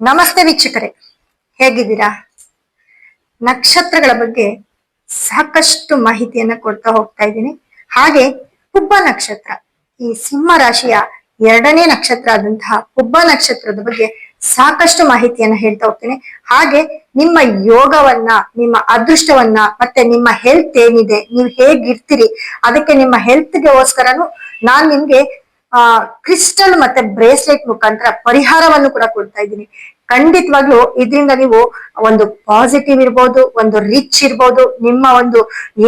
ನಮಸ್ತೆ ವೀಕ್ಷಕರೇ, ಹೇಗಿದ್ದೀರಾ? ನಕ್ಷತ್ರಗಳ ಬಗ್ಗೆ ಸಾಕಷ್ಟು ಮಾಹಿತಿಯನ್ನ ಕೊಡ್ತಾ ಹೋಗ್ತಾ ಇದ್ದೀನಿ. ಹಾಗೆ ಹುಬ್ಬ ನಕ್ಷತ್ರ, ಈ ಸಿಂಹ ರಾಶಿಯ ಎರಡನೇ ನಕ್ಷತ್ರ ಆದಂತಹ ಹುಬ್ಬ ನಕ್ಷತ್ರದ ಬಗ್ಗೆ ಸಾಕಷ್ಟು ಮಾಹಿತಿಯನ್ನ ಹೇಳ್ತಾ ಹೋಗ್ತೀನಿ. ಹಾಗೆ ನಿಮ್ಮ ಯೋಗವನ್ನ, ನಿಮ್ಮ ಅದೃಷ್ಟವನ್ನ, ಮತ್ತೆ ನಿಮ್ಮ ಹೆಲ್ತ್ ಏನಿದೆ, ನೀವು ಹೇಗಿರ್ತೀರಿ, ಅದಕ್ಕೆ ನಿಮ್ಮ ಹೆಲ್ತ್ಗೋಸ್ಕರನು ನಾನ್ ನಿಮ್ಗೆ ಆ, ಕ್ರಿಸ್ಟಲ್ ಮತ್ತೆ ಬ್ರೇಸ್ಲೆಟ್ ಮುಖಾಂತರ ಪರಿಹಾರವನ್ನು ಕೂಡ ಕೊಡ್ತಾ ಇದ್ದೀನಿ. ಖಂಡಿತವಾಗ್ಲೂ ಇದರಿಂದ ನೀವು ಒಂದು ಪಾಸಿಟಿವ್ ಇರ್ಬೋದು, ಒಂದು ರಿಚ್ ಇರ್ಬೋದು, ನಿಮ್ಮ ಒಂದು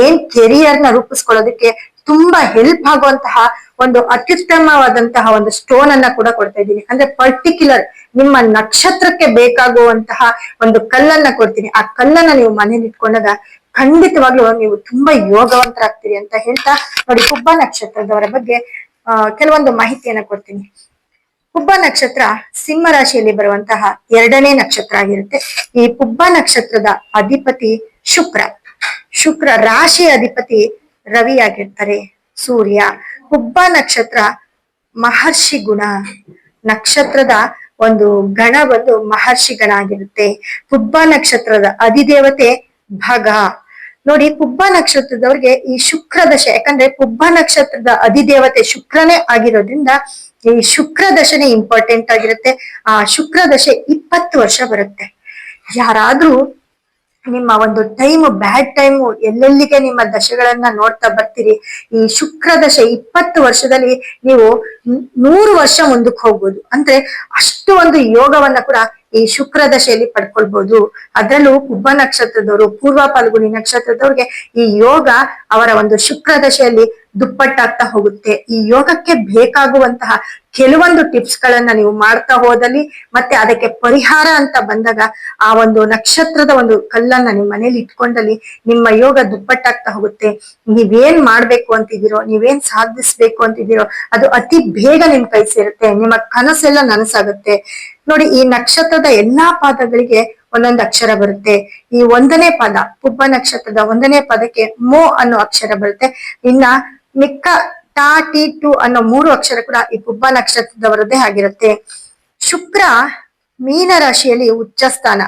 ಏನ್ ಕೆರಿಯರ್ನ ರೂಪಿಸ್ಕೊಳ್ಳೋದಕ್ಕೆ ತುಂಬಾ ಹೆಲ್ಪ್ ಆಗುವಂತಹ ಒಂದು ಅತ್ಯುತ್ತಮವಾದಂತಹ ಒಂದು ಸ್ಟೋನ್ ಅನ್ನ ಕೂಡ ಕೊಡ್ತಾ ಇದ್ದೀನಿ. ಅಂದ್ರೆ ಪರ್ಟಿಕ್ಯುಲರ್ ನಿಮ್ಮ ನಕ್ಷತ್ರಕ್ಕೆ ಬೇಕಾಗುವಂತಹ ಒಂದು ಕಲ್ಲನ್ನ ಕೊಡ್ತೀನಿ. ಆ ಕಲ್ಲನ್ನ ನೀವು ಮನೇಲಿ ಇಟ್ಕೊಂಡಾಗ ಖಂಡಿತವಾಗ್ಲೂ ನೀವು ತುಂಬಾ ಯೋಗವಂತರಾಗ್ತೀರಿ ಅಂತ ಹೇಳ್ತಾ ನೋಡಿ ಹುಬ್ಬ ನಕ್ಷತ್ರದವರ ಬಗ್ಗೆ ಕೆಲವೊಂದು ಮಾಹಿತಿಯನ್ನ ಕೊಡ್ತೀನಿ. ಹುಬ್ಬ ನಕ್ಷತ್ರ ಸಿಂಹ ರಾಶಿಯಲ್ಲಿ ಬರುವಂತಹ ಎರಡನೇ ನಕ್ಷತ್ರ ಆಗಿರುತ್ತೆ. ಈ ಪುಬ್ಬ ನಕ್ಷತ್ರದ ಅಧಿಪತಿ ಶುಕ್ರ. ಶುಕ್ರ ರಾಶಿಯ ಅಧಿಪತಿ ರವಿ ಆಗಿರ್ತಾರೆ, ಸೂರ್ಯ. ಹುಬ್ಬ ನಕ್ಷತ್ರ ಮಹರ್ಷಿ ಗುಣ. ನಕ್ಷತ್ರದ ಒಂದು ಗಣ ಬಂದು ಮಹರ್ಷಿ ಗಣ ಆಗಿರುತ್ತೆ. ಹುಬ್ಬ ನಕ್ಷತ್ರದ ಅಧಿದೇವತೆ ಭಗ. ನೋಡಿ ಪುಬ್ಬ ನಕ್ಷತ್ರದವ್ರಿಗೆ ಈ ಶುಕ್ರ ದಶೆ, ಯಾಕಂದ್ರೆ ಪುಬ್ಬ ನಕ್ಷತ್ರದ ಅಧಿದೇವತೆ ಶುಕ್ರನೇ ಆಗಿರೋದ್ರಿಂದ ಈ ಶುಕ್ರ ದಶನೆ ಇಂಪಾರ್ಟೆಂಟ್ ಆಗಿರುತ್ತೆ. ಆ ಶುಕ್ರ ದಶೆ ಇಪ್ಪತ್ತು ವರ್ಷ ಬರುತ್ತೆ. ಯಾರಾದ್ರೂ ನಿಮ್ಮ ಒಂದು ಟೈಮ್ ಬ್ಯಾಡ್ ಟೈಮ್ ಎಲ್ಲೆಲ್ಲಿಗೆ ನಿಮ್ಮ ದಶೆಗಳನ್ನ ನೋಡ್ತಾ ಬರ್ತೀರಿ, ಈ ಶುಕ್ರ ದಶೆ ಇಪ್ಪತ್ತು ವರ್ಷದಲ್ಲಿ ನೀವು ನೂರು ವರ್ಷ ಮುಂದಕ್ಕೆ ಹೋಗ್ಬೋದು. ಅಂದ್ರೆ ಅಷ್ಟು ಒಂದು ಯೋಗವನ್ನ ಕೂಡ ಈ ಶುಕ್ರ ದಶೆಯಲ್ಲಿ ಪಡ್ಕೊಳ್ಬಹುದು ಅದರಲ್ಲೂ ಕುಬ್ಬ ನಕ್ಷತ್ರದವರು, ಪೂರ್ವ ಫಲ್ಗುಣಿ ನಕ್ಷತ್ರದವ್ರಿಗೆ ಈ ಯೋಗ ಅವರ ಒಂದು ಶುಕ್ರ ದಶೆಯಲ್ಲಿ ದುಪ್ಪಟ್ಟಾಗ್ತಾ ಹೋಗುತ್ತೆ. ಈ ಯೋಗಕ್ಕೆ ಬೇಕಾಗುವಂತಹ ಕೆಲವೊಂದು ಟಿಪ್ಸ್ ಗಳನ್ನ ನೀವು ಮಾಡ್ತಾ ಹೋದಲ್ಲಿ ಮತ್ತೆ ಅದಕ್ಕೆ ಪರಿಹಾರ ಅಂತ ಬಂದಾಗ ಆ ಒಂದು ನಕ್ಷತ್ರದ ಒಂದು ಕಲ್ಲನ್ನ ನಿಮ್ಮ ಮನೇಲಿ ಇಟ್ಕೊಂಡಲ್ಲಿ ನಿಮ್ಮ ಯೋಗ ದುಪ್ಪಟ್ಟಾಗ್ತಾ ಹೋಗುತ್ತೆ. ನೀವೇನ್ ಮಾಡ್ಬೇಕು ಅಂತಿದ್ದೀರೋ, ನೀವೇನ್ ಸಾಧಿಸ್ಬೇಕು ಅಂತಿದ್ದೀರೋ, ಅದು ಅತಿ ಬೇಗ ನಿಮ್ ಕೈ ಸೇರುತ್ತೆ. ನಿಮ್ಮ ಕನಸೆಲ್ಲ ನನಸಾಗುತ್ತೆ. ನೋಡಿ, ಈ ನಕ್ಷತ್ರದ ಎಲ್ಲಾ ಪಾದಗಳಿಗೆ ಒಂದೊಂದು ಅಕ್ಷರ ಬರುತ್ತೆ. ಈ ಒಂದನೇ ಪದ, ಪುಬ್ಬ ನಕ್ಷತ್ರದ ಒಂದನೇ ಪದಕ್ಕೆ ಮೋ ಅನ್ನೋ ಅಕ್ಷರ ಬರುತ್ತೆ. ಇನ್ನ ಮಿಕ್ಕ ಟಾ ಟಿ, ಟು ಅನ್ನೋ ಮೂರು ಅಕ್ಷರ ಕೂಡ ಈ ಪುಬ್ಬ ನಕ್ಷತ್ರದವರದ್ದೇ ಆಗಿರುತ್ತೆ. ಶುಕ್ರ ಮೀನ ರಾಶಿಯಲ್ಲಿ ಉಚ್ಚ ಸ್ಥಾನ,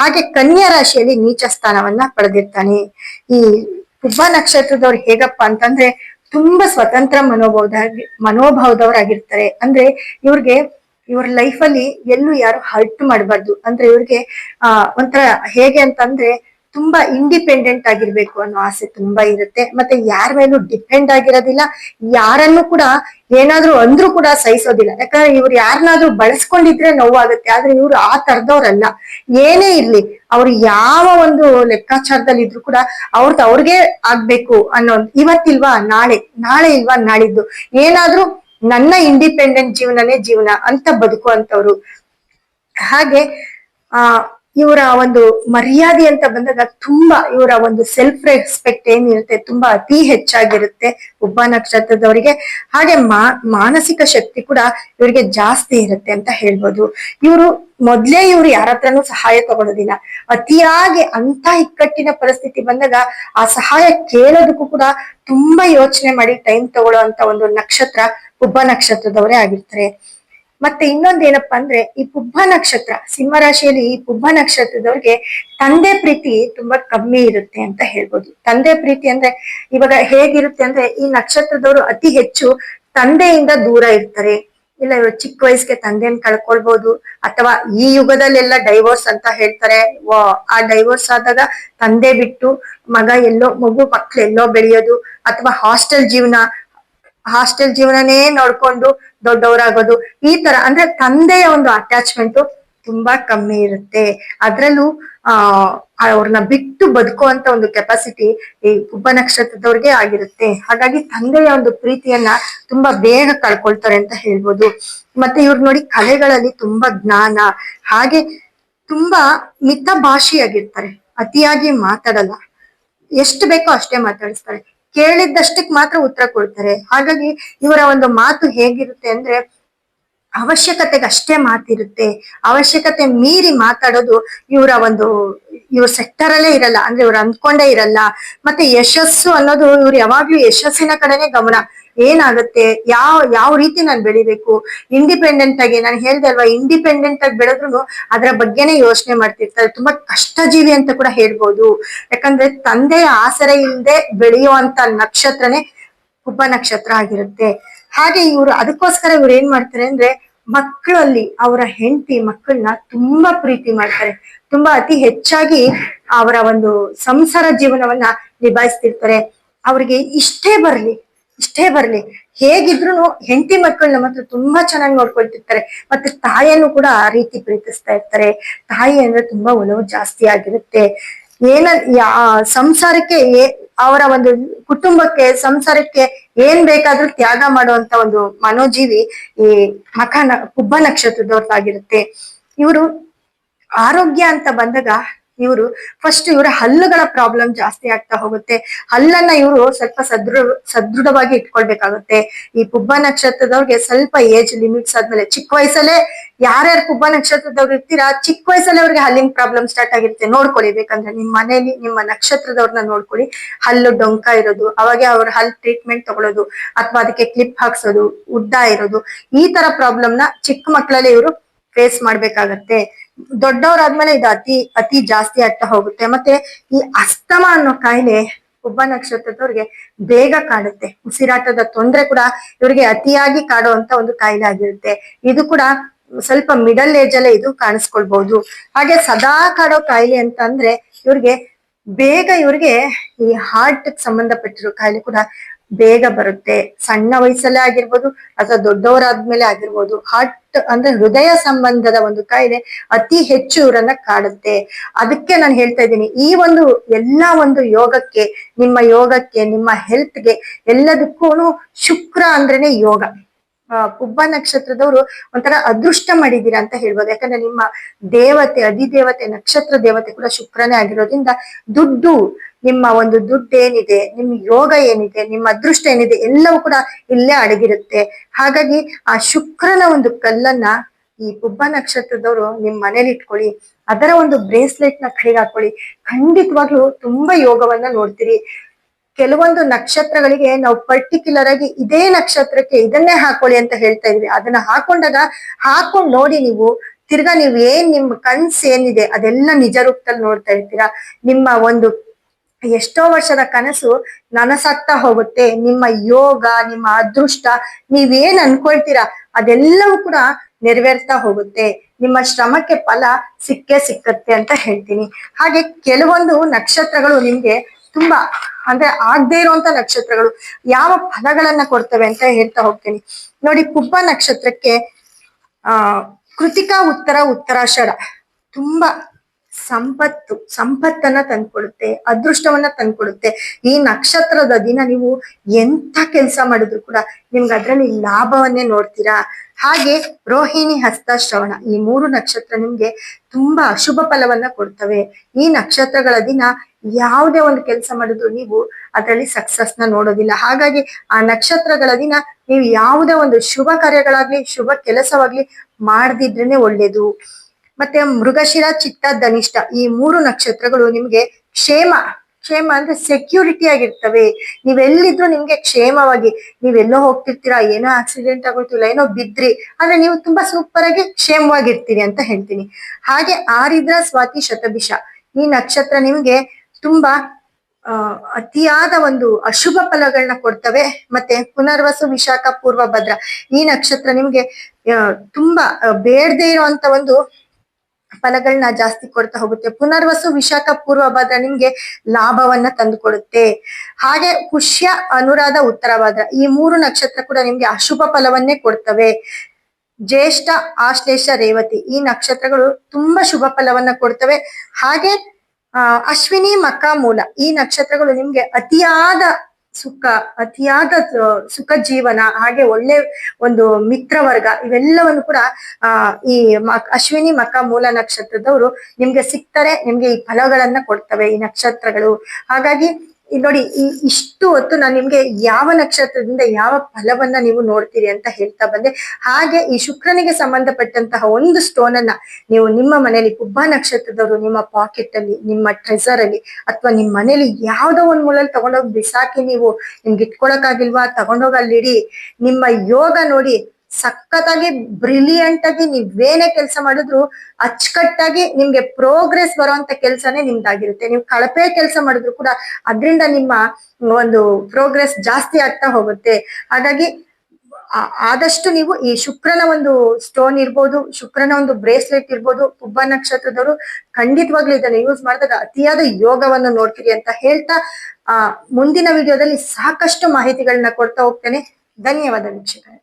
ಹಾಗೆ ಕನ್ಯಾ ರಾಶಿಯಲ್ಲಿ ನೀಚ ಸ್ಥಾನವನ್ನ ಪಡೆದಿರ್ತಾನೆ. ಈ ಪುಬ್ಬ ನಕ್ಷತ್ರದವ್ರು ಹೇಗಪ್ಪ ಅಂತಂದ್ರೆ ತುಂಬಾ ಸ್ವತಂತ್ರ ಮನೋಭಾವದ ಮನೋಭಾವದವರಾಗಿರ್ತಾರೆ. ಅಂದ್ರೆ ಇವ್ರಿಗೆ ಇವ್ರ ಲೈಫಲ್ಲಿ ಎಲ್ಲೂ ಯಾರು ಹರ್ಟ್ ಮಾಡಬಾರ್ದು. ಅಂದ್ರೆ ಇವ್ರಿಗೆ, ಆ, ಒಂಥರ ಹೇಗೆ ಅಂತಂದ್ರೆ ತುಂಬಾ ಇಂಡಿಪೆಂಡೆಂಟ್ ಆಗಿರ್ಬೇಕು ಅನ್ನೋ ಆಸೆ ತುಂಬಾ ಇರುತ್ತೆ. ಮತ್ತೆ ಯಾರ ಮೇಲೂ ಡಿಪೆಂಡ್ ಆಗಿರೋದಿಲ್ಲ. ಯಾರನ್ನು ಕೂಡ ಏನಾದ್ರೂ ಅಂದ್ರೂ ಕೂಡ ಸಹಿಸೋದಿಲ್ಲ. ಯಾಕಂದ್ರೆ ಇವ್ರು ಯಾರನ್ನಾದ್ರೂ ಬಳಸ್ಕೊಂಡಿದ್ರೆ ನೋವಾಗುತ್ತೆ. ಆದ್ರೆ ಇವ್ರು ಆ ತರದವ್ರಲ್ಲ. ಏನೇ ಇರ್ಲಿ, ಅವ್ರು ಯಾವ ಒಂದು ಲೆಕ್ಕಾಚಾರದಲ್ಲಿ ಇದ್ರು ಕೂಡ ಅವ್ರದ್ದು ಅವ್ರಿಗೆ ಆಗ್ಬೇಕು ಅನ್ನೋ ಇವತ್ತಿಲ್ವಾ ನಾಳೆ? ನಾಳೆ ಇಲ್ವಾ ನಾಳಿದ್ದು? ಏನಾದ್ರೂ ನನ್ನ ಇಂಡಿಪೆಂಡೆಂಟ್ ಜೀವನನೇ ಜೀವನ ಅಂತ ಬದುಕುವಂತವ್ರು ಹಾಗೆ, ಆ, ಇವರ ಒಂದು ಮರ್ಯಾದೆ ಅಂತ ಬಂದಾಗ ತುಂಬಾ ಇವರ ಒಂದು ಸೆಲ್ಫ್ ರೆಸ್ಪೆಕ್ಟ್ ಏನಿರುತ್ತೆ, ತುಂಬಾ ಅತಿ ಹೆಚ್ಚಾಗಿರುತ್ತೆ ಒಬ್ಬ ನಕ್ಷತ್ರದವರಿಗೆ. ಹಾಗೆ ಮಾನಸಿಕ ಶಕ್ತಿ ಕೂಡ ಇವರಿಗೆ ಜಾಸ್ತಿ ಇರುತ್ತೆ ಅಂತ ಹೇಳ್ಬೋದು. ಇವರು ಮೊದ್ಲೇ ಇವ್ರು ಯಾರ ಹತ್ರನೂ ಸಹಾಯ ತಗೊಳ್ಳೋದಿಲ್ಲ ಅತಿಯಾಗಿ ಅಂತ ಇಕ್ಕಟ್ಟಿನ ಪರಿಸ್ಥಿತಿ ಬಂದಾಗ ಆ ಸಹಾಯ ಕೇಳೋದಕ್ಕೂ ಕೂಡ ತುಂಬಾ ಯೋಚನೆ ಮಾಡಿ ಟೈಮ್ ತಗೊಳ್ಳೋ ಅಂತ ಒಂದು ನಕ್ಷತ್ರ ಉಬ್ಬ ನಕ್ಷತ್ರದವರೇ ಆಗಿರ್ತಾರೆ. ಮತ್ತೆ ಇನ್ನೊಂದ್ ಏನಪ್ಪಾ ಅಂದ್ರೆ, ಈ ಪುಬ್ಬ ನಕ್ಷತ್ರ, ಸಿಂಹ ರಾಶಿಯಲ್ಲಿ ಈ ಪುಬ್ಬ ನಕ್ಷತ್ರದವ್ರಿಗೆ ತಂದೆ ಪ್ರೀತಿ ತುಂಬಾ ಕಮ್ಮಿ ಇರುತ್ತೆ ಅಂತ ಹೇಳ್ಬೋದು. ತಂದೆ ಪ್ರೀತಿ ಅಂದ್ರೆ ಇವಾಗ ಹೇಗಿರುತ್ತೆ ಅಂದ್ರೆ, ಈ ನಕ್ಷತ್ರದವರು ಅತಿ ಹೆಚ್ಚು ತಂದೆಯಿಂದ ದೂರ ಇರ್ತಾರೆ. ಇಲ್ಲ ಇವರು ಚಿಕ್ಕ ವಯಸ್ಸಿಗೆ ತಂದೆಯನ್ನು ಕಳ್ಕೊಳ್ಬಹುದು ಅಥವಾ ಈ ಯುಗದಲ್ಲೆಲ್ಲ ಡೈವೋರ್ಸ್ ಅಂತ ಹೇಳ್ತಾರೆ. ಆ ಡೈವೋರ್ಸ್ ಆದಾಗ ತಂದೆ ಬಿಟ್ಟು ಮಗ ಎಲ್ಲೋ, ಮಗು ಮಕ್ಳು ಎಲ್ಲೋ ಬೆಳೆಯೋದು, ಅಥವಾ ಹಾಸ್ಟೆಲ್ ಜೀವನ ಹಾಸ್ಟೆಲ್ ಜೀವನನೇ ನೋಡ್ಕೊಂಡು ದೊಡ್ಡವರಾಗೋದು. ಈ ತರ ಅಂದ್ರೆ ತಂದೆಯ ಒಂದು ಅಟ್ಯಾಚ್ಮೆಂಟ್ ತುಂಬಾ ಕಮ್ಮಿ ಇರುತ್ತೆ. ಅದ್ರಲ್ಲೂ, ಆ, ಅವ್ರನ್ನ ಬಿಟ್ಟು ಬದುಕುವಂತ ಒಂದು ಕೆಪಾಸಿಟಿ ಈ ಉಪ ನಕ್ಷತ್ರದವ್ರಿಗೆ ಆಗಿರುತ್ತೆ. ಹಾಗಾಗಿ ತಂದೆಯ ಒಂದು ಪ್ರೀತಿಯನ್ನ ತುಂಬಾ ಬೇಗ ಕಳ್ಕೊಳ್ತಾರೆ ಅಂತ ಹೇಳ್ಬೋದು. ಮತ್ತೆ ಇವ್ರು ನೋಡಿ ಕಲೆಗಳಲ್ಲಿ ತುಂಬಾ ಜ್ಞಾನ. ಹಾಗೆ ತುಂಬಾ ಮಿತ ಭಾಷೆಯಾಗಿರ್ತಾರೆ ಅತಿಯಾಗಿ ಮಾತಾಡಲ್ಲ. ಎಷ್ಟು ಬೇಕೋ ಅಷ್ಟೇ ಮಾತಾಡಿಸ್ತಾರೆ. ಕೇಳಿದ್ದಷ್ಟಕ್ಕೆ ಮಾತ್ರ ಉತ್ತರ ಕೊಡ್ತಾರೆ. ಹಾಗಾಗಿ ಇವರ ಒಂದು ಮಾತು ಹೇಗಿರುತ್ತೆ ಅಂದ್ರೆ ಅವಶ್ಯಕತೆಗೆ ಅಷ್ಟೇ ಮಾತಿರುತ್ತೆ. ಅವಶ್ಯಕತೆ ಮೀರಿ ಮಾತಾಡೋದು ಇವರ ಒಂದು, ಇವ್ರ ಸೆಕ್ಟರ್ ಅಲ್ಲೇ ಇರಲ್ಲ, ಅಂದ್ರೆ ಇವ್ರು ಅಂದ್ಕೊಂಡೇ ಇರಲ್ಲ. ಮತ್ತೆ ಯಶಸ್ಸು ಅನ್ನೋದು ಇವ್ರು ಯಾವಾಗ್ಲೂ ಯಶಸ್ಸಿನ ಕಡೆನೆ ಗಮನ. ಏನಾಗುತ್ತೆ? ಯಾವ ಯಾವ ರೀತಿ ನಾನು ಬೆಳಿಬೇಕು? ಇಂಡಿಪೆಂಡೆಂಟ್ ಆಗಿ, ನಾನು ಹೇಳ್ದೆ ಅಲ್ವಾ ಇಂಡಿಪೆಂಡೆಂಟ್ ಆಗಿ ಬೆಳೆದ್ರು ಅದರ ಬಗ್ಗೆನೇ ಯೋಚನೆ ಮಾಡ್ತಿರ್ತಾರೆ. ತುಂಬಾ ಕಷ್ಟಜೀವಿ ಅಂತ ಕೂಡ ಹೇಳ್ಬೋದು. ಯಾಕಂದ್ರೆ ತಂದೆಯ ಆಸರೆ ಇಲ್ಲದೆ ಬೆಳೆಯುವಂತ ನಕ್ಷತ್ರನೇ ಉಪ ನಕ್ಷತ್ರ ಆಗಿರುತ್ತೆ. ಹಾಗೆ ಇವರು ಅದಕ್ಕೋಸ್ಕರ ಇವ್ರು ಏನ್ ಮಾಡ್ತಾರೆ ಅಂದ್ರೆ ಮಕ್ಕಳಲ್ಲಿ ಅವರ ಹೆಂಡತಿ ಮಕ್ಕಳನ್ನ ತುಂಬಾ ಪ್ರೀತಿ ಮಾಡ್ತಾರೆ. ತುಂಬಾ ಅತಿ ಹೆಚ್ಚಾಗಿ ಅವರ ಒಂದು ಸಂಸಾರ ಜೀವನವನ್ನ ನಿಭಾಯಿಸ್ತಿರ್ತಾರೆ. ಅವ್ರಿಗೆ ಇಷ್ಟೇ ಬರ್ಲಿ ಇಷ್ಟೇ ಬರ್ಲಿ. ಹೇಗಿದ್ರು ಹೆಂಡತಿ ಮಕ್ಕಳನ್ನ ಮಾತ್ರ ತುಂಬಾ ಚೆನ್ನಾಗಿ ನೋಡ್ಕೊಳ್ತಿರ್ತಾರೆ. ಮತ್ತೆ ತಾಯಿಯನ್ನು ಕೂಡ ಆ ರೀತಿ ಪ್ರೀತಿಸ್ತಾ ಇರ್ತಾರೆ. ತಾಯಿ ಅಂದ್ರೆ ತುಂಬಾ ಒಲವು ಜಾಸ್ತಿ ಆಗಿರುತ್ತೆ. ಏನ ಸಂಸಾರಕ್ಕೆ ಅವರ ಒಂದು ಕುಟುಂಬಕ್ಕೆ, ಸಂಸಾರಕ್ಕೆ ಏನ್ ಬೇಕಾದ್ರೂ ತ್ಯಾಗ ಮಾಡುವಂತ ಒಂದು ಮನೋಜೀವಿ ಈ ಮಖ ಕುಬ್ಬ ನಕ್ಷತ್ರದವ್ರದ್ದಾಗಿರುತ್ತೆ. ಇವರು ಆರೋಗ್ಯ ಅಂತ ಬಂದಾಗ ಇವರು ಫಸ್ಟ್ ಇವರ ಹಲ್ಲುಗಳ ಪ್ರಾಬ್ಲಮ್ ಜಾಸ್ತಿ ಆಗ್ತಾ ಹೋಗುತ್ತೆ. ಹಲ್ಲನ್ನ ಇವರು ಸ್ವಲ್ಪ ಸದೃಢ ಸದೃಢವಾಗಿ ಇಟ್ಕೊಳ್ಬೇಕಾಗುತ್ತೆ. ಈ ಪುಬ್ಬ ನಕ್ಷತ್ರದವ್ರಿಗೆ ಸ್ವಲ್ಪ ಏಜ್ ಲಿಮಿಟ್ಸ್ ಆದ್ಮೇಲೆ ಚಿಕ್ಕ ವಯಸ್ಸಲ್ಲೇ ಯಾರ್ಯಾರು ಪುಬ್ಬ ನಕ್ಷತ್ರದವ್ರು ಇರ್ತೀರಾ, ಚಿಕ್ಕ ವಯಸ್ಸಲ್ಲೇ ಅವ್ರಿಗೆ ಹಲ್ಲಿನ ಪ್ರಾಬ್ಲಮ್ ಸ್ಟಾರ್ಟ್ ಆಗಿರುತ್ತೆ. ನೋಡ್ಕೊಳ್ಳಿ ಬೇಕಂದ್ರೆ ನಿಮ್ ಮನೇಲಿ, ನಿಮ್ಮ ನಕ್ಷತ್ರದವ್ರನ್ನ ನೋಡ್ಕೊಳ್ಳಿ. ಹಲ್ಲು ಡೊಂಕ ಇರೋದು, ಅವಾಗೆ ಅವ್ರ ಹಲ್ ಟ್ರೀಟ್ಮೆಂಟ್ ತಗೊಳ್ಳೋದು ಅಥವಾ ಅದಕ್ಕೆ ಕ್ಲಿಪ್ ಹಾಕ್ಸೋದು, ಉದ್ದ ಇರೋದು, ಈ ತರ ಪ್ರಾಬ್ಲಮ್ನ ಚಿಕ್ಕ ಮಕ್ಕಳಲ್ಲೇ ಇವರು ಫೇಸ್ ಮಾಡ್ಬೇಕಾಗತ್ತೆ. ದೊಡ್ಡವರಾದ್ಮೇಲೆ ಇದು ಅತಿ ಅತಿ ಜಾಸ್ತಿ ಆಗ್ತಾ ಹೋಗುತ್ತೆ. ಮತ್ತೆ ಈ ಅಸ್ತಮ ಅನ್ನೋ ಕಾಯಿಲೆ ಒಬ್ಬ ನಕ್ಷತ್ರದವ್ರಿಗೆ ಬೇಗ ಕಾಡುತ್ತೆ. ಉಸಿರಾಟದ ತೊಂದರೆ ಕೂಡ ಇವ್ರಿಗೆ ಅತಿಯಾಗಿ ಕಾಡುವಂತ ಒಂದು ಕಾಯಿಲೆ ಆಗಿರುತ್ತೆ. ಇದು ಕೂಡ ಸ್ವಲ್ಪ ಮಿಡಲ್ ಏಜ್ ಅಲ್ಲೇ ಇದು ಕಾಣಿಸ್ಕೊಳ್ಬಹುದು ಹಾಗೆ ಸದಾ ಕಾಡೋ ಕಾಯಿಲೆ ಅಂತ ಅಂದ್ರೆ ಇವ್ರಿಗೆ ಬೇಗ ಇವ್ರಿಗೆ ಈ ಹಾರ್ಟ್ ಸಂಬಂಧಪಟ್ಟಿರೋ ಕಾಯಿಲೆ ಕೂಡ ಬೇಗ ಬರುತ್ತೆ. ಸಣ್ಣ ವಯಸ್ಸಲ್ಲೇ ಆಗಿರ್ಬೋದು ಅಥವಾ ದೊಡ್ಡವರಾದ್ಮೇಲೆ ಆಗಿರ್ಬೋದು. ಹಾರ್ಟ್ ಅಂದ್ರೆ ಹೃದಯ ಸಂಬಂಧದ ಒಂದು ಕಾಯಿಲೆ ಅತಿ ಹೆಚ್ಚು ಇವರನ್ನ ಕಾಡುತ್ತೆ. ಅದಕ್ಕೆ ನಾನು ಹೇಳ್ತಾ ಇದ್ದೀನಿ, ಈ ಒಂದು ಎಲ್ಲಾ ಒಂದು ಯೋಗಕ್ಕೆ, ನಿಮ್ಮ ಯೋಗಕ್ಕೆ, ನಿಮ್ಮ ಹೆಲ್ತ್ಗೆ ಎಲ್ಲದಕ್ಕೂ ಶುಕ್ರ ಅಂದ್ರೇನೆ ಯೋಗ. ಕುಬ್ಬ ನಕ್ಷತ್ರದವರು ಒಂಥರ ಅದೃಷ್ಟ ಮಾಡಿದ್ದೀರಾ ಅಂತ ಹೇಳ್ಬೋದು. ಯಾಕಂದ್ರೆ ನಿಮ್ಮ ದೇವತೆ, ಅಧಿದೇವತೆ, ನಕ್ಷತ್ರ ದೇವತೆ ಕೂಡ ಶುಕ್ರನೇ ಆಗಿರೋದ್ರಿಂದ ದುಡ್ಡು ನಿಮ್ಮ ಒಂದು ದುಡ್ಡು ಏನಿದೆ ನಿಮ್ ಯೋಗ ಏನಿದೆ, ನಿಮ್ಮ ಅದೃಷ್ಟ ಏನಿದೆ ಎಲ್ಲವೂ ಕೂಡ ಇಲ್ಲೇ ಅಡಗಿರುತ್ತೆ. ಹಾಗಾಗಿ ಆ ಶುಕ್ರನ ಒಂದು ಕಲ್ಲನ್ನ ಈ ಪುಬ್ಬ ನಕ್ಷತ್ರದವರು ನಿಮ್ ಮನೇಲಿ ಇಟ್ಕೊಳ್ಳಿ, ಅದರ ಒಂದು ಬ್ರೇಸ್ಲೆಟ್ನ ಕೈಗೆ ಹಾಕೊಳ್ಳಿ. ಖಂಡಿತವಾಗ್ಲೂ ತುಂಬಾ ಯೋಗವನ್ನ ನೋಡ್ತೀರಿ. ಕೆಲವೊಂದು ನಕ್ಷತ್ರಗಳಿಗೆ ನಾವು ಪರ್ಟಿಕ್ಯುಲರ್ ಆಗಿ ಇದೇ ನಕ್ಷತ್ರಕ್ಕೆ ಇದನ್ನೇ ಹಾಕೊಳ್ಳಿ ಅಂತ ಹೇಳ್ತಾ ಇದೀವಿ. ಅದನ್ನ ಹಾಕೊಂಡಾಗ ಹಾಕೊಂಡ್ ನೋಡಿ ನೀವು, ತಿರ್ಗಾ ನೀವು ಏನ್ ನಿಮ್ ಕನ್ಸ್ ಏನಿದೆ ಅದೆಲ್ಲ ನಿಜ ರೂಪದಲ್ಲಿ ನೋಡ್ತಾ ಇರ್ತೀರಾ. ನಿಮ್ಮ ಒಂದು ಎಷ್ಟೋ ವರ್ಷದ ಕನಸು ನನಸಾಗ್ತಾ ಹೋಗುತ್ತೆ. ನಿಮ್ಮ ಯೋಗ, ನಿಮ್ಮ ಅದೃಷ್ಟ, ನೀವೇನ್ ಅನ್ಕೊಳ್ತೀರಾ, ಅದೆಲ್ಲವೂ ಕೂಡ ನೆರವೇರ್ತಾ ಹೋಗುತ್ತೆ. ನಿಮ್ಮ ಶ್ರಮಕ್ಕೆ ಫಲ ಸಿಕ್ಕೇ ಸಿಕ್ಕತ್ತೆ ಅಂತ ಹೇಳ್ತೀನಿ. ಹಾಗೆ ಕೆಲವೊಂದು ನಕ್ಷತ್ರಗಳು ನಿಮ್ಗೆ ತುಂಬಾ, ಅಂದ್ರೆ ಆಗದೆ ಇರುವಂತ ನಕ್ಷತ್ರಗಳು ಯಾವ ಫಲಗಳನ್ನ ಕೊಡ್ತವೆ ಅಂತ ಹೇಳ್ತಾ ಹೋಗ್ತೀನಿ. ನೋಡಿ ಕುಬ್ಬ ನಕ್ಷತ್ರಕ್ಕೆ, ಆ, ಕೃತಿಕಾ ಉತ್ತರ, ಉತ್ತರಾಷಾಢ. ತುಂಬಾ ಸಂಪತ್ತು, ಸಂಪತ್ತನ್ನ ತಂದ್ಕೊಡುತ್ತೆ, ಅದೃಷ್ಟವನ್ನ ತಂದ್ಕೊಡುತ್ತೆ. ಈ ನಕ್ಷತ್ರದ ದಿನ ನೀವು ಎಂತ ಕೆಲಸ ಮಾಡಿದ್ರು ಕೂಡ ನಿಮ್ಗೆ ಅದ್ರಲ್ಲಿ ಲಾಭವನ್ನೇ ನೋಡ್ತೀರಾ? ಹಾಗೆ ರೋಹಿಣಿ ಹಸ್ತ ಶ್ರವಣ, ಈ ಮೂರು ನಕ್ಷತ್ರ ನಿಮ್ಗೆ ತುಂಬಾ ಅಶುಭ ಫಲವನ್ನ ಕೊಡ್ತವೆ. ಈ ನಕ್ಷತ್ರಗಳ ದಿನ ಯಾವುದೇ ಒಂದು ಕೆಲಸ ಮಾಡಿದ್ರು ನೀವು ಅದರಲ್ಲಿ ಸಕ್ಸಸ್ನ ನೋಡೋದಿಲ್ಲ. ಹಾಗಾಗಿ ಆ ನಕ್ಷತ್ರಗಳ ದಿನ ನೀವು ಯಾವುದೇ ಒಂದು ಶುಭ ಕಾರ್ಯಗಳಾಗ್ಲಿ, ಶುಭ ಕೆಲಸವಾಗ್ಲಿ ಮಾಡದಿದ್ರೇನೆ ಒಳ್ಳೇದು. ಮತ್ತೆ ಮೃಗಶಿರ, ಚಿತ್ತ, ಧನಿಷ್ಠ ಈ ಮೂರು ನಕ್ಷತ್ರಗಳು ನಿಮ್ಗೆ ಕ್ಷೇಮ ಕ್ಷೇಮ ಅಂದ್ರೆ ಸೆಕ್ಯೂರಿಟಿ ಆಗಿರ್ತವೆ. ನೀವೆಲ್ಲಿದ್ರು ನಿಮ್ಗೆ ಕ್ಷೇಮವಾಗಿ ನೀವೆಲ್ಲೋ ಹೋಗ್ತಿರ್ತೀರಾ, ಏನೋ ಆಕ್ಸಿಡೆಂಟ್ ಆಗೋತಿಲ್ಲ ಏನೋ ಬಿದ್ರಿ, ಆದ್ರೆ ನೀವು ತುಂಬಾ ಸೂಪರ್ ಆಗಿ ಕ್ಷೇಮವಾಗಿರ್ತೀರಿ ಅಂತ ಹೇಳ್ತೀನಿ. ಹಾಗೆ ಆರಿದ್ರ ಸ್ವಾತಿ ಶತಭಿಷ. ಈ ನಕ್ಷತ್ರ ನಿಮ್ಗೆ ತುಂಬಾ ಅತಿಯಾದ ಒಂದು ಅಶುಭ ಫಲಗಳನ್ನ ಕೊಡ್ತವೆ. ಮತ್ತೆ ಪುನರ್ವಸು, ವಿಶಾಖ, ಪೂರ್ವ ಭದ್ರ ಈ ನಕ್ಷತ್ರ ನಿಮ್ಗೆ ತುಂಬಾ ಬೇಡದೇ ಇರುವಂತ ಒಂದು ಫಲಗಳನ್ನ ಜಾಸ್ತಿ ಕೊಡ್ತಾ ಹೋಗುತ್ತೆ. ಪುನರ್ವಸು ವಿಶಾಖ ಪೂರ್ವ ಭದ್ರ ನಿಮ್ಗೆ ಲಾಭವನ್ನ ತಂದು ಕೊಡುತ್ತೆ ಹಾಗೆ ಪುಷ್ಯ ಅನುರಾಧ ಉತ್ತರ ಭದ್ರ ಈ ಮೂರು ನಕ್ಷತ್ರ ಕೂಡ ನಿಮ್ಗೆ ಅಶುಭ ಫಲವನ್ನೇ ಕೊಡ್ತವೆ. ಜ್ಯೇಷ್ಠ ಆಶ್ಲೇಷ ರೇವತಿ, ಈ ನಕ್ಷತ್ರಗಳು ತುಂಬಾ ಶುಭ ಫಲವನ್ನ ಕೊಡ್ತವೆ. ಹಾಗೆ ಅಶ್ವಿನಿ ಮಕ ಮೂಲ, ಈ ನಕ್ಷತ್ರಗಳು ನಿಮ್ಗೆ ಅತಿಯಾದ ಸುಖ, ಅತಿಯಾದ ಸುಖ ಜೀವನ, ಹಾಗೆ ಒಳ್ಳೆ ಒಂದು ಮಿತ್ರ ವರ್ಗ, ಇವೆಲ್ಲವನ್ನು ಕೂಡ ಈ ಅಶ್ವಿನಿ ಮಕ ಮೂಲ ನಕ್ಷತ್ರದವರು ನಿಮ್ಗೆ ಸಿಗ್ತಾರೆ ನಿಮ್ಗೆ ಈ ಫಲಗಳನ್ನ ಕೊಡ್ತವೆ, ಈ ನಕ್ಷತ್ರಗಳು. ಹಾಗಾಗಿ ನೋಡಿ ಇಷ್ಟು ಹೊತ್ತು ನಾನು ನಿಮ್ಗೆ ಯಾವ ನಕ್ಷತ್ರದಿಂದ ಯಾವ ಫಲವನ್ನ ನೀವು ನೋಡ್ತೀರಿ ಅಂತ ಹೇಳ್ತಾ ಬಂದೆ. ಹಾಗೆ ಈ ಶುಕ್ರನಿಗೆ ಸಂಬಂಧಪಟ್ಟಂತಹ ಒಂದು ಸ್ಟೋನ್ ಅನ್ನ ನೀವು ನಿಮ್ಮ ಮನೆಯಲ್ಲಿ ಕುಬ್ಬ ನಕ್ಷತ್ರದವರು ನಿಮ್ಮ ಪಾಕೆಟ್ ಅಲ್ಲಿ, ನಿಮ್ಮ ಟ್ರೆಸರ್ ಅಲ್ಲಿ ಅಥವಾ ನಿಮ್ಮ ಮನೇಲಿ ಯಾವ್ದೋ ಒಂದ್ ಮೂಲಲ್ಲಿ ತಗೊಂಡೋಗಿ ಬಿಸಾಕಿ ನೀವು ನಿಮ್ಗೆ ಇಟ್ಕೊಳಕ್ಕಾಗಿಲ್ವಾ, ತಗೊಂಡೋಗಿ ತಗೊಂಡೋಗಲ್ಲಿಡಿ ನಿಮ್ಮ ಯೋಗ ನೋಡಿ ಸಖತ್ತಾಗಿ ಬ್ರಿಲಿಯಂಟ್ ಆಗಿ ನೀವೇನೇ ಕೆಲಸ ಮಾಡಿದ್ರು ಅಚ್ಚುಕಟ್ಟಾಗಿ ನಿಮ್ಗೆ ಪ್ರೋಗ್ರೆಸ್ ಬರುವಂತ ಕೆಲಸನೇ ನಿಮ್ದಾಗಿರುತ್ತೆ. ನೀವು ಕಳಪೆ ಕೆಲಸ ಮಾಡಿದ್ರು ಕೂಡ ಅದರಿಂದ ನಿಮ್ಮ ಒಂದು ಪ್ರೋಗ್ರೆಸ್ ಜಾಸ್ತಿ ಆಗ್ತಾ ಹೋಗುತ್ತೆ. ಹಾಗಾಗಿ ಆದಷ್ಟು ನೀವು ಈ ಶುಕ್ರನ ಒಂದು ಸ್ಟೋನ್ ಇರ್ಬೋದು, ಶುಕ್ರನ ಒಂದು ಬ್ರೇಸ್ಲೆಟ್ ಇರ್ಬೋದು ಪುಬ್ಬ ನಕ್ಷತ್ರದವರು ಖಂಡಿತವಾಗ್ಲೂ ಇದನ್ನ ಯೂಸ್ ಮಾಡಿದಾಗ ಅತಿಯಾದ ಯೋಗವನ್ನು ನೋಡ್ತೀರಿ ಅಂತ ಹೇಳ್ತಾ, ಆ, ಮುಂದಿನ ವಿಡಿಯೋದಲ್ಲಿ ಸಾಕಷ್ಟು ಮಾಹಿತಿಗಳನ್ನ ಕೊಡ್ತಾ ಹೋಗ್ತೇನೆ. ಧನ್ಯವಾದ ವೀಕ್ಷಕರೇ.